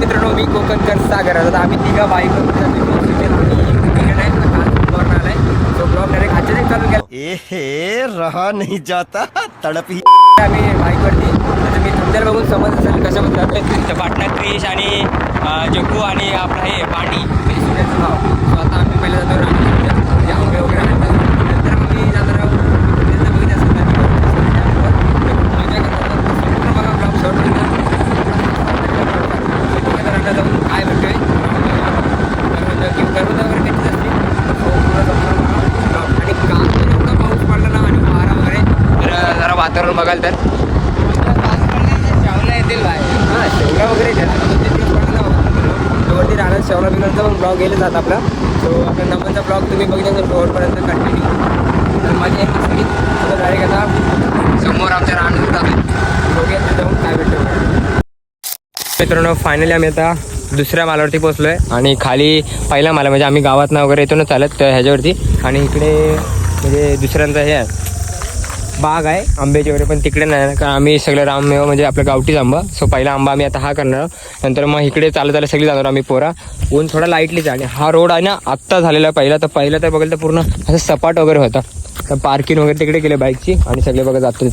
मित्रांनो मी कोकणकर सागर. आता आम्ही तिघा बाईक रहा नहीं जाता तड़प ही. आम्ही बाईकवरती. तर तुम्ही तुमच्याला बघून समज असेल कसं करतोय तर पाटणा क्रिश आणि जग्गू आणि आपलं हे पाणी सूर्याचं नाव. आता आम्ही पहिले जातो रामकृष्ण म्हणजे आंबे वगैरे आणतात नंतर आम्ही जाणार आहोत पुण्याला बघितलं असेल तर डॅमवर. तर खूप मजा करतात संपूर्ण बघा ब्लॉग शॉर्ट जाऊन काय भेटतोय किंवा वगैरे कधीच असते So, पुढं जाऊन बघा vlog. आणि काल तर एवढा पाऊस पडला ना आणि वारा वगैरे तर जरा वातावरण बघाल तर शेवला येतील बाय हां शेवला वगरे येतात दोन तीन दिवस पडला ना तो वरती राहणार शेवला बिगरचा पण ब्लॉग गेले जात आपला सो आपल्या नंबरचा ब्लॉग तुम्ही बघितला तर कंटिन्यू तर माझी एक मी डायरेक्ट आता समोर आमच्या राहणार जातो बघूया जाऊन काय भेटतो. मित्रांनो फायनली आम्ही आता दुसऱ्या मालावरती पोहोचलो आहे आणि खाली पहिला माला म्हणजे आम्ही गावात ना वगैरे येतो ना चालत ह्याच्यावरती. आणि इकडे म्हणजे दुसऱ्यांचा हे आहे. बाग आहे. आंब्याची वगैरे पण तिकडे नाही कारण आम्ही सगळे राममेव म्हणजे आपलं गावठीच आंबा. सो पहिला आंबा आम्ही आता हा करणार. नंतर मग इकडे चालत चालत सगळी जाणार आम्ही पोरा. ऊन थोडा लाईटलीच आहे आणि हा रोड आहे ना आत्ता झालेला पहिला. तर पहिला तर बघायला तर पूर्ण असं सपाट वगैरे होता. तर पार्किंग वगैरे तिकडे केले बाईकची आणि सगळे बघा जातो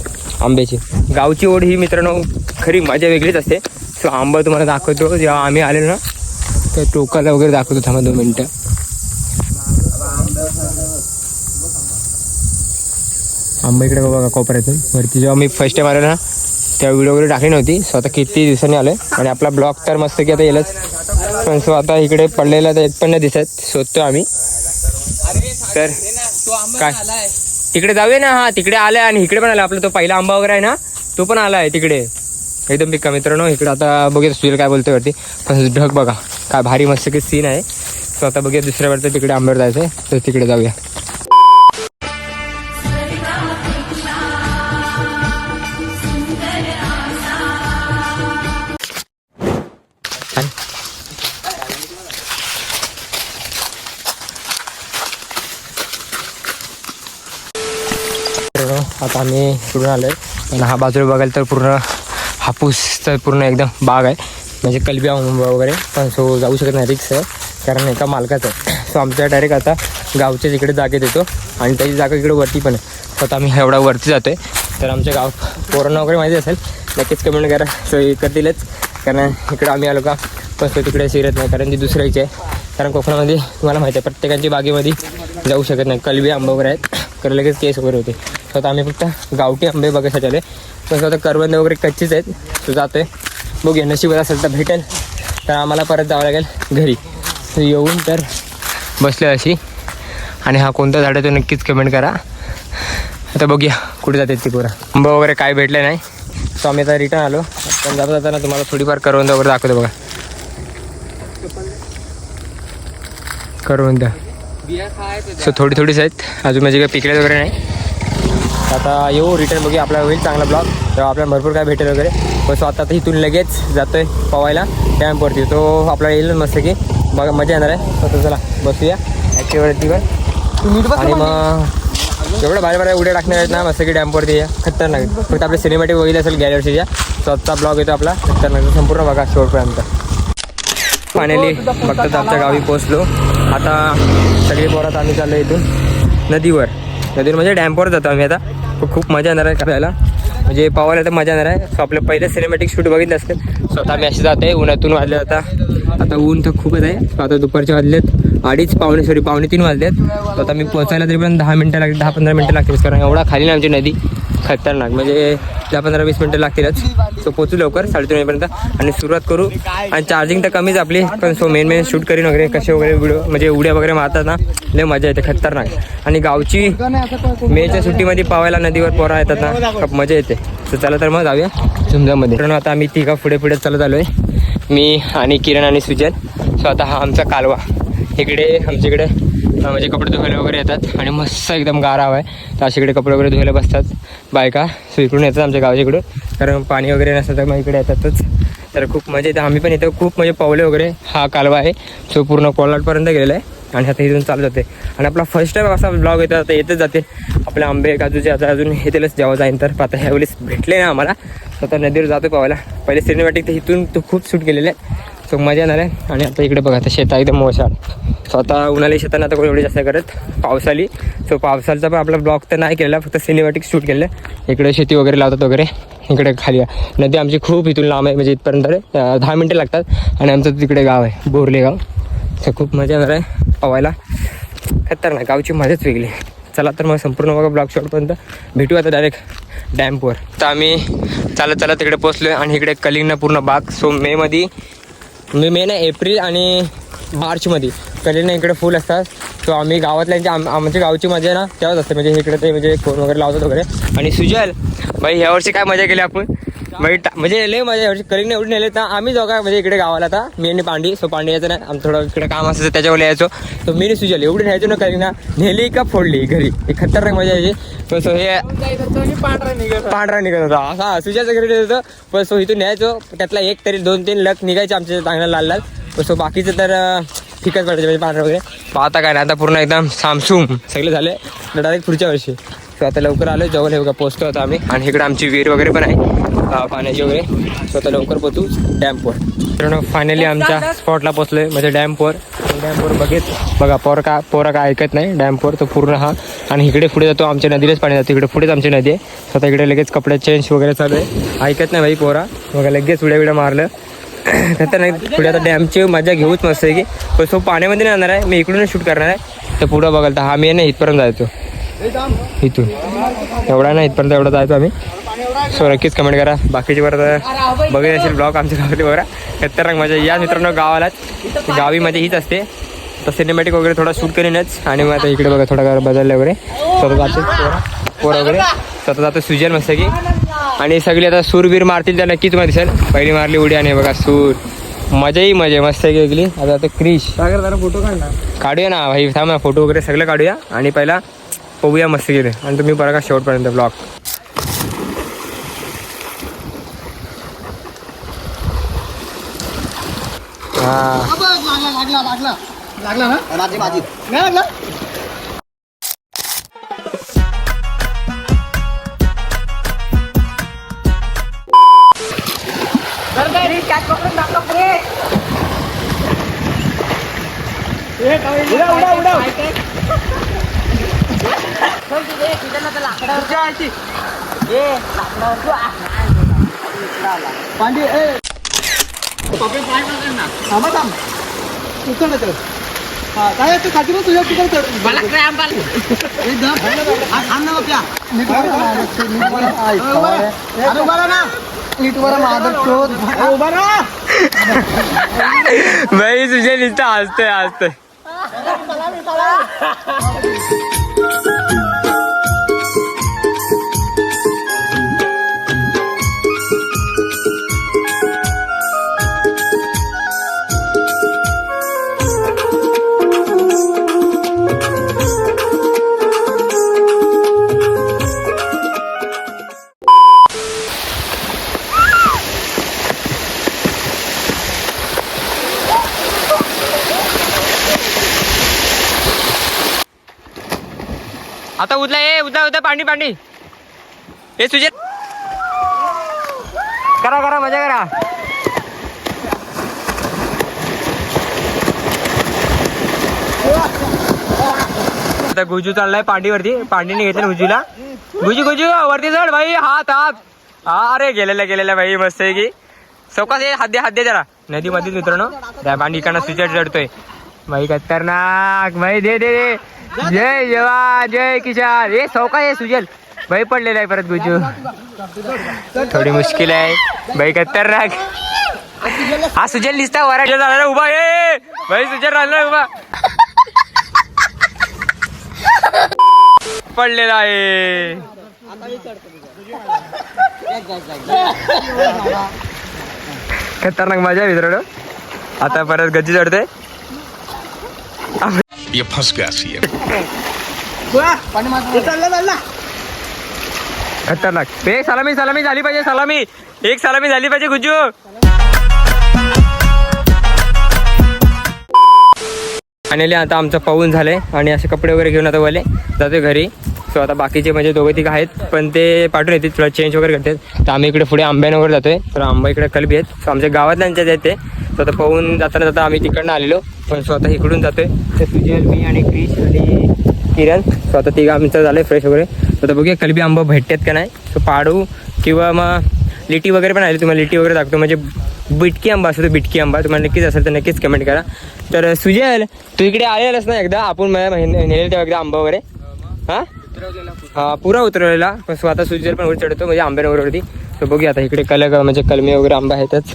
आंब्याची. गावची ओढ ही मित्रांनो खरी मजा वेगळीच असते. सो आंबा तुम्हाला दाखवतो. जेव्हा आम्ही आलेलो ना तर टोकाला वगैरे दाखवतो थांबा दोन मिनटं. आंबा इकडे बघा कोपऱ्यातून वरती जेव्हा मी फर्स्ट टाइम आलो ना त्या व्हिडिओ वगैरे टाकली नव्हती. स्वतः किती दिवसांनी आलो आणि आपला ब्लॉग तर मस्त की आता येईलच. पण सो आता इकडे पडलेला तर एक पण नाही दिसत. शोधतो आम्ही. तर काय? तिकडे जाऊया ना. हा तिकडे आलाय आणि इकडे पण आला आपला तो पहिला आंबा वगैरे आहे ना तो पण आला आहे तिकडे. एकदम पिका मित्रांनो इकडे आता बघूया सुशील काय बोलतोय वरती. पण ढग बघा काय भारी मस्त की सीन आहे. सो आता बघूया दुसऱ्या वरती तिकडे आंब्यावर जायचं आहे तर तिकडे जाऊया. आता आम्ही इकडून आलोय. आणि हा बाजूला बघायला तर पूर्ण हापूस तर पूर्ण एकदम बाग आहे. म्हणजे कलबी वगैरे पण सो जाऊ शकत नाही रिक्स आहे. कारण एका मालकाचं आहे. सो आमच्या डायरेक्ट आता गावच्या इकडे जागेत येतो. आणि त्याची जागा इकडे वरती पण आहे. स्वतः आम्ही एवढा वरती जातो आहे तर आमच्या गाव पोरांना वगैरे माहिती असेल नक्कीच कमेंट करा. सोयी करतीलच कारण इकडं आम्ही आलो का पण तिकडे शिरत नाही. कारण ती दुसऱ्याची आहे. कारण कोकणामध्ये तुम्हाला माहिती आहे प्रत्येकाच्या बागेमध्ये जाऊ शकत नाही. कलबी आंबे वगैरे आहेत. तर लगेच केस वगैरे होते. स्वतः आम्ही फक्त गावठी आंबे बघायसाठी आले पण स्वतः करवंद वगैरे कच्चीच आहेत. सो जातोय. बघूया नशिबात असेल तर भेटेल. तर आम्हाला परत जावं लागेल घरी. येऊन तर बसले अशी. आणि हा कोणता झाड आहे तो नक्कीच कमेंट करा. आता बघूया कुठे जाते ती पोरं. आंबा वगैरे काय भेटले नाही. सो आम्ही आता रिटर्न आलो. पण जाता जाताना तुम्हाला थोडीफार करवंद वगैरे दाखवतो बघा. करवंद सो थोडी थोडीच आहेत. अजून म्हणजे काही पिकले वगैरे नाही. आता येऊ रिटर्न बघूया. आपला होईल चांगला ब्लॉग तेव्हा आपल्याला भरपूर काय भेटेल वगैरे. पण सो आता इथून लगेच जातोय पवायला. डॅमवरती तो आपला येईल मस्त की. बघा मजा येणार आहे. तर चला बसूया. ॲक्टिव्हिटीवर आणि मग एवढं भारी भारी उड्या टाकणार आहेत ना मस्त की डॅमवरती खतरनाक फक्त आपले सिनेमॅटिक वगैरे असेल गॅलरीच्या वर्षीच्या सो आजचा ब्लॉग येतो आपला. खतरनाक. संपूर्ण बघा शेवटपर्यंत फायनली फक्त आमच्या गावी पोहोचलो. आता सगळी पोरात आम्ही चाललो इथून. नदीवर. नदीवर म्हणजे डॅमवर जातो आम्ही आता. खूप मजा येणार आहे करायला. म्हणजे पवायला तर मजा येणार आहे. सो आपलं पहिलं सिनेमॅटिक शूट बघितलं असतं स्वतः आम्ही असे आहे उन्हातून वाजले आता. आता ऊन तर खूपच आहे. आता दुपारचे वाजलेत. अडीच पावणे सॉरी पावणे तीन वाजलेत. So आता मी पोचायला तरी पण दहा मिनटं लागतील दहा पंधरा मिनटं लागतील कारण एवढा खाली ना आमची नदी. खतरनाक. म्हणजे दहा पंधरा वीस मिनटं लागतीलच. सो पोचू लवकर साडेतीन वाजेपर्यंत. आणि सुरुवात करू. आणि चार्जिंग तर कमीच आपली पण सो मेन मेन शूट करीन वगैरे कसे वगैरे व्हिडिओ म्हणजे उड्या वगैरे मारतात ना लय मजा येते खतरनाक. आणि गावची मेच्या सुट्टीमध्ये पावायला नदीवर पोरा येतात ना खूप मजा येते. सो चला तर मग जाऊया झुमझामध्ये कारण आता आम्ही तिघा पुढे पुढे चालत आलो आहे मी आणि किरण आणि सुजन. सो आता हा आमचा कालवा. इकडे आमच्याकडे म्हणजे कपडे धुवायला वगैरे येतात आणि मस्त एकदम गार हवा आहे. तर अशी इकडे कपडे वगैरे धुवायला बसतात. बायका सो इकडून येतात आमच्या गावाच्या इकडून. कारण पाणी वगैरे नसतं तर मग इकडे येतातच. तर खूप म्हणजे मजा येते आम्ही पण इथं खूप म्हणजे पावले वगैरे हा कालवा आहे. सो पूर्ण कोलाटपर्यंत गेलेला आहे. आणि आता इथून चालू जाते आणि आपला फर्स्ट टाइम असा ब्लॉग येतो आता येतच जाते आपले आंबे काजूचे आता अजून येतीलच जेव्हा जाईन तर. आता ह्यावेळेस भेटले ना आम्हाला. आता नदीवर जातो पावायला पहिले सिनेमॅटिक तर इथून तो खूप सूट केलेले आहे सो मजा येणार आहे. आणि आता इकडे बघा आता शेता एकदम मोसाळ सो आता उन्हाळी शेताना आता कोणी एवढी जास्त करत पावसाली. सो पावसाचा पण आपला ब्लॉग तर नाही केलेला फक्त सिनेमॅटिक शूट केलं इकडे शेती वगैरे लावतात वगैरे इकडे खाली नदी आमची खूप इथून लांब आहे म्हणजे इथपर्यंत दहा मिनटं लागतात. आणि आमचं तिकडे गाव आहे बोरले गाव. सो खूप मजा येणार आहे पवायला खतरनाक गावची मजाच वेगळी. चला तर मग संपूर्ण बघा ब्लॉग शॉटपर्यंत भेटू आता डायरेक्ट डॅम्पवर तर आम्ही चालत चालत तिकडे पोचलो आणि इकडे कलिंगना पूर्ण बाग. सो मेमध्ये मी मे आहे एप्रिल आणि मार्चमध्ये. कधी ना इकडे फुल असतात. सो आम्ही गावातल्यांची आम आमच्या गावची मजा आहे ना तेव्हाच असते. म्हणजे इकडे ते म्हणजे फोन वगैरे लावतात वगैरे. आणि सुजल भाई ह्यावर्षी काय मजा केली आपण? म्हणजे भाई म्हणजे लय मजा यावर्षी. कलिंग एवढी नेले तर आम्ही जाऊ म्हणजे इकडे गावाला आता. मी आणि पांडी सो पांडी यायचं नाही. आम थोडं इकडे काम असायचं त्याच्यावर यायचो. तर मी सुचल एवढी न्यायचो ना कलिंग नेली का फोडली घरी? एक खतरनाक मजा यायची. पण सो हे पांढरा निघत होता. असा सुजाचं घरी होतं. पण सो इथून न्यायचो. त्यातला एक तरी दोन तीन लक निघायचे आमच्या चांगला लाल लाल. पण सो बाकीचं तर ठीकच पडायचे म्हणजे पांढरा वगैरे. पाहता आता काय नाही आता पूर्ण एकदम सामसूम. सगळे झाले. तर डायरेक्ट पुढच्या वर्षी. सो आता लवकर आलो जवळ हे बघा पोचतो आता आम्ही. आणि इकडे आमची विहीर वगैरे पण आहे. पाण्याची वगैरे. स्वतः लवकर पोचू. डॅम्पवर मित्रांनो फायनली आमच्या स्पॉटला पोचलोय म्हणजे डॅम्पवर डॅम्पवर बघित. बघा पोर का पोरा काय ऐकत नाही. डॅम्पवर तो पूर्ण हा. आणि इकडे पुढे जातो आमच्या नदीलाच पाणी जातो. इकडे पुढेच आमची नदी आहे. स्वतः इकडे लगेच कपडे चेंज वगैरे चालू आहे. ऐकत नाही भाई पोरा. बघा लगेच उड्या विड्या मारलं. तर नाही पुढे आता डॅमची मजा घेऊच मस्त आहे की. पण सो पाण्यामध्ये नाही जाणार आहे. मी इकडूनच शूट करणार आहे. तर पुढं बघाल तर हा मी नाही इथपर्यंत जायचो. इथून. एवढा ना इथपर्यंत एवढा जायचो आम्ही. सो नक्कीच कमेंट करा. बाकीचे परत बघत असेल ब्लॉग आमच्या गावातले बघा खतरनाक मजा या मित्रांनो गावालाच. गावी मजा हीच असते. तर सिनेमॅटिक वगैरे थोडा शूट करीनच. आणि मग आता इकडे बघा थोडा बदललं वगैरे. स्वतः जाते पोरं वगैरे. स्वतः जातं सुजल मस्त की आणि सगळी आता सूरबीर मारतील तर नक्की तुम्हाला दिसेल. पहिली मारली उडी आणि बघा सूर. मजाही मजा मस्त आहे की वेगळी. आता आता क्रिश. फोटो काढला काढूया ना भाई थांब ना फोटो वगैरे सगळं काढूया. आणि पहिला पोहूया मस्त गेले आणि तुम्ही बघा शेवटपर्यंत ब्लॉग हा. लागला लागला लागला लागला ना उडा उडा उडा. पांडी ए पापे पाय ना थांबा थांब उचल ना तर हा काय तू खाती तुझ्या तिकडे मला क्रॅम्प आला थांब ना बाप्या नीट ना नीट शोध भाई तुझ्या नुसतं हसतोय हसतोय. आता उदला ये उदला उदला पाणी पाणी हे तुझे करा करा मजा करा. आता गुजू चाललाय पांडीवरती. पांडीने घेतलं गुजूला. गुजू गुजू वरती चढ भाई हात हात. हा अरे गेलेला गेलेला भाई मस्त आहे की. चौकास ये हात दे हात दे जरा. नदीमध्येच मित्रांनो त्या पांडी इकडनं सुचट चढतोय भाई खतरनाक. भाई दे दे दे. जय जवान जय किशन हे चौका हे सुजल. भाई पडलेला आहे परत गुजू थोडी मुश्किल आहे. भाई खतरनाक. हा सुजल दिसता वरायला झाला उभा ये भाई सुजल राहिला उभा. पडलेला आहे. खतरनाक मजा आहे मित्रांनो. आता परत गज्जी चढते ये फंस गया सी खतरनाक. एक सलामी सलामी झाली पाहिजे सलामी. एक सलामी झाली पाहिजे गुज्जू. आणि आता आमचं पाहून झालंय आणि असे कपडे वगैरे घेऊन आता वले जाते घरी. सो आता बाकीचे म्हणजे दोघे तिघं आहेत पण ते पाठवून येतील थोडा चेंज वगैरे करतात तर आम्ही इकडे पुढे आंब्यानं वगैरे जातोय. तर आंबा इकडे कलबी आहेत. सो आमच्या गावातल्यांच्याच आहेत ते. सो आता पाहून जाताना जाता आम्ही तिकडनं आलेलो. पण सो आता इकडून जातोय. तर सुजल मी आणि क्रिश आणि किरण. सो आता तिघं आमचं झालं फ्रेश वगैरे. तर आता बघूया कलबी आंबा भेटतात का नाही. सो पाडू किंवा मग लिटी वगैरे पण आली. तुम्हाला लिटी वगैरे दाखवतो. म्हणजे बिटकी आंबा असतो बिटकी आंबा. तुम्हाला नक्कीच असेल तर नक्कीच कमेंट करा. तर सुजल तू इकडे आलेलास ना एकदा? आपण मला नेलेलं तेव्हा एकदा आंबा वगैरे हां? हा पुरा उतरवलेला पण स्वतः सुजल पण वर चढतो म्हणजे आंब्यांवरती तर बघूया आता इकडे कलग म्हणजे कलमे वगैरे आंबा आहेतच.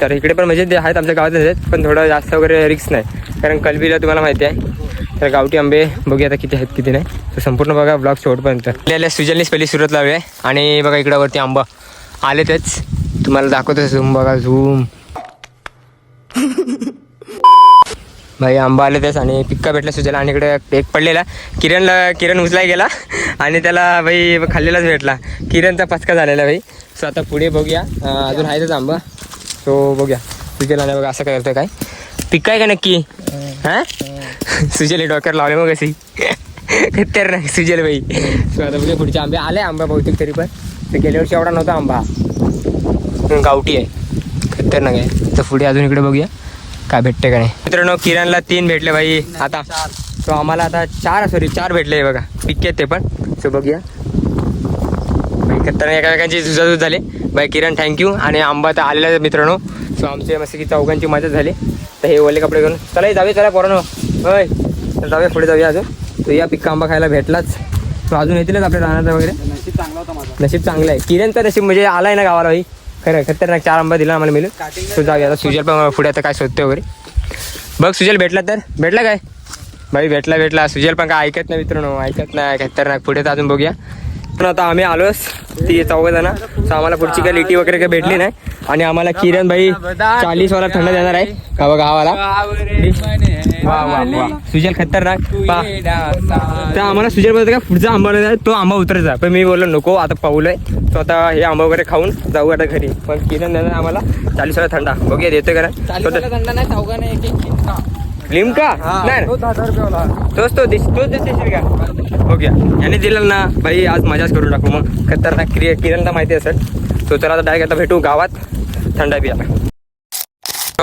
तर इकडे पण म्हणजे ते आहेत आमच्या गावात आहेत पण थोडं जास्त वगैरे रिक्स नाही. कारण कलबीला तुम्हाला माहिती आहे. तर गावठी आंबे बघूया आता किती आहेत किती नाही. तर संपूर्ण बघा ब्लॉग शेवटपर्यंत. आपल्याला सुजलनीच पहिली सुरुवात लावली आहे आणि बघा इकडं वरती आंबा. आलेतच. तुम्हाला दाखवतो झूम बघा झूम भाई आंबा आले तेच आणि पिक्का भेटला सुजाला आणि इकडे एक पडलेला. किरणला किरण उचलाय गेला आणि त्याला भाई खाल्लेलाच भेटला. किरणचा पचका झालेला भाई. सो आता पुढे बघूया. अजून आहेतच आंबा. सो बघूया. सुजल आला बघा असं काय करतोय काय? पिक्का आहे का नक्की? हां? सुजल डोक्यावर लावले मग अशी. खतर नाही सुजल भाई. सो आता बघूया पुढचे आंबे. आले आंबा बहुतेक तरी पण. तर गेल्या वर्षी एवढा नव्हता आंबा. गावठी आहे. खतरनाक आहे. तर पुढे अजून इकडे बघूया. काय भेटते का नाही? मित्रांनो किरणला तीन भेटले भाई. आता सो आम्हाला आता चार सॉरी चार भेटले बघा. पिक्के आहेत ते पण. सो बघूया. भाई खतरनाक एकामेकांची जुजाजूज झाले. भाई किरण थँक्यू आणि आंबा तर आलेला मित्रांनो. सो आमचे मस्त की चौघांची मजा झाली. तर हे ओले कपडे घेऊन चला जाऊया चला पोरांनो. होय. तर जाऊया पुढे जाऊया अजून. तर या पिक्का आंबा खायला भेटलाच. सो अजून येतीलच आपल्या राहण्याचा वगैरे. नशीब चांगला होता माझा. नशीब चांगलं आहे. किरण तर नशीब म्हणजे आलाय ना गावाला भाई. खरं खतरनाक चार आंबा दिला आम्हाला मिळेल तो जाऊया आता. सुजल पण पुढे आता काय शोधते वगैरे. बघ सुजल भेटला तर? भेटला काय? भाई भेटला भेटला. सुजल पण काय ऐकत नाही मित्रांनो. ऐकत नाही. खतरनाक. पुढे तर अजून बघूया. पण आता आम्ही आलोच ती चौघ जण. आम्हाला पुढची काही लिटी वगैरे काही भेटली नाही. आणि आम्हाला किरण भाई चाळीस वाला थंड देणार आहे. का बघा गावाला सुजल खतरनाक. तर आम्हाला सुजल बोलतो का पुढचा आंबा नाही तो आंबा उतरायचा. पण मी बोललो नको आता पाऊलय. तो आता हे आंबा वगैरे खाऊन जाऊ आता घरी. पण किरण देणार आम्हाला. चाळीस वाला थंडा. ओके देतोय का लिमका? नाही. तोच तो दिस तोच देशील का? बघूया याने दिलं ना भाई आज मजाच करून टाकू. मग खतरनाक क्रिया किरणला माहिती असेल. तो तर आता डायरेक्ट आता भेटू गावात. थंडा पियाला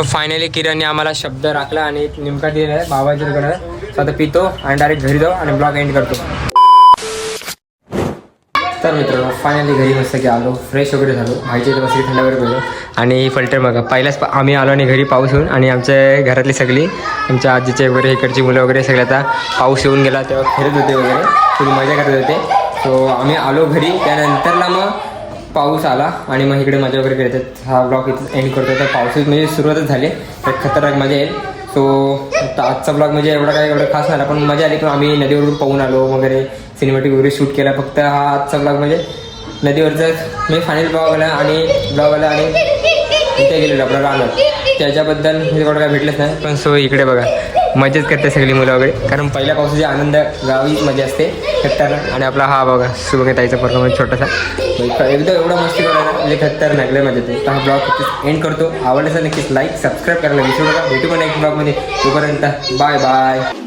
फायनली किरणने आम्हाला शब्द राखला आणि निमका दिलेला आहे. बाबाच्या दुकानात So आता पितो आणि डायरेक्ट घरी जाऊ आणि ब्लॉग एंड करतो. तर मित्रांनो फायनली घरी मस्त की आलो. फ्रेश वगैरे झालो. भाईच्या इथे मस्त थंड वगैरे गेलो. आणि फिल्टर बघा पहिलाच पा- आम्ही आलो आणि घरी पाऊस येऊन आणि आमच्या घरातली सगळी आमच्या आजीचे वगैरे इकडची मुलं वगैरे सगळे आता पाऊस येऊन गेला तेव्हा फिरत होते वगैरे. थोडी मजा करत होते. सो आम्ही आलो घरी. त्यानंतरला मग पाऊस आला आणि मग इकडे मजा वगैरे करतात. हा ब्लॉग इथं एंड करतो. तर पावसात म्हणजे सुरुवातच झाली. तर खतरनाक मजा येईल. सो आजचा ब्लॉग म्हणजे एवढा काय एवढं खास नाही पण मजा आली. पण आम्ही नदीवरून पाहून आलो वगैरे सिनेमॅटिक वगैरे शूट केला. फक्त हा आजचा ब्लॉग म्हणजे नदीवरचा मी फायनल ब्लॉग आला आणि ब्लॉग आला आणि इथे गेलेलो आपलं राहणार. त्याच्याबद्दल म्हणजे एवढं काय भेटलंच नाही. पण सो इकडे बघा. मजाच करते सगळी मुलं वगैरे. कारण पहिल्या पावसाची आनंद गावी मजा असते खतरनाक. आणि आपला हा बघा सुबंग ताईचा परफॉर्मन्स म्हणजे छोटासा. एकदम एवढा मस्ती करायला म्हणजे खतरनाक लय मजा येते तर हा ब्लॉग एंड करतो. आवडल्याचा नक्कीच लाईक सबस्क्राईब करायला विसरू नका. भेटू पण एक ब्लॉगमध्ये. तोपर्यंत बाय बाय